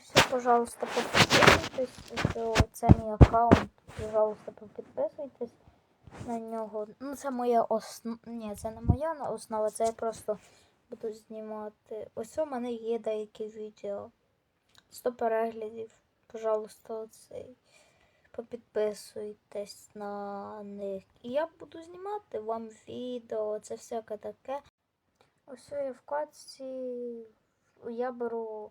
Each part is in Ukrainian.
Все, пожалуйста, підписуйтесь. Що це мій аккаунт. Пожалуйста, підписуйтесь на нього. Ну, це моя основа. Ні, це не моя основа, це я просто буду знімати. Ось у мене є деякі відео. 100 переглядів. Пожалуйста, оцей. Попідписуйтесь на них. І я буду знімати вам відео, це всяке таке. Ось я в катці я беру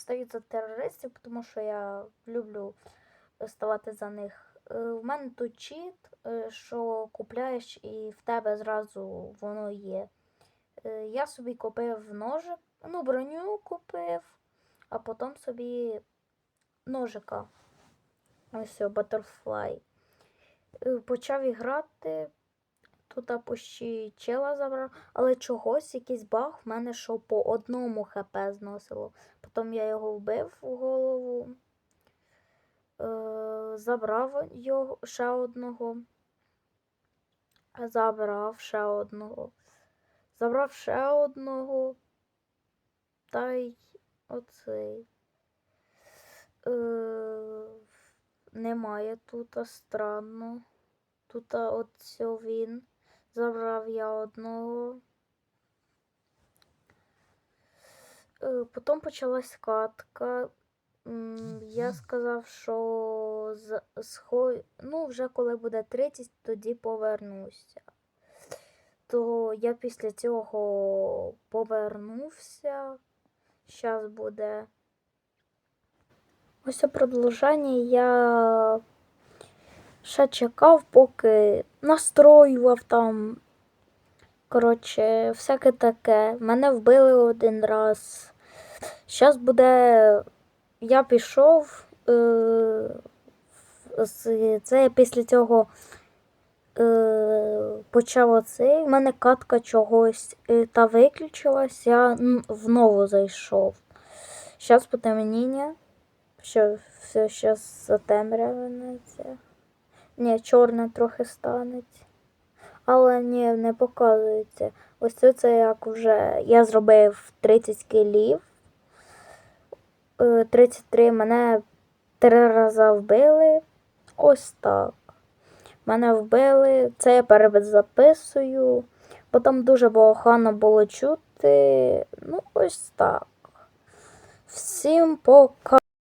стою за терористів, тому що я люблю ставати за них. Е, В мене тут чіт, е, що купляєш і в тебе зразу воно є. Е, Я собі купив ножик, ну, броню купив, а потім собі ножика. Ось Butterfly. Почав іграти. Тут почти чела забрав, але чогось якийсь баг в мене що по одному хп зносило. Потім я його вбив в голову, е, забрав його ще одного. Забрав ще одного. Забрав ще одного. Та й оцей. Е, немає тут, странно. Тут от він. Забрав я одного. Е, Потім почалась катка. Я сказав, що схо... ну, вже коли буде 30, тоді повернуся. То я після цього повернувся. Зараз буде. Ось це продовження я ще чекав, поки настроював там. Коротше, всяке таке. Мене вбили один раз. Зараз буде. Я пішов. Е... Це я після цього е... почав оцей. У мене катка чогось е, та виключилась, я н- в нову зайшов. Зараз потемніння. Що все зараз затемрявиться. Ні, чорне трохи станеть. Але ні, не показується. Ось це, це як вже я зробив 30 кілів. Е, 33 мене три рази вбили. Ось так. Мене вбили. Це я перезаписую. Бо там дуже погано було чути. Ну, ось так. Всім пока.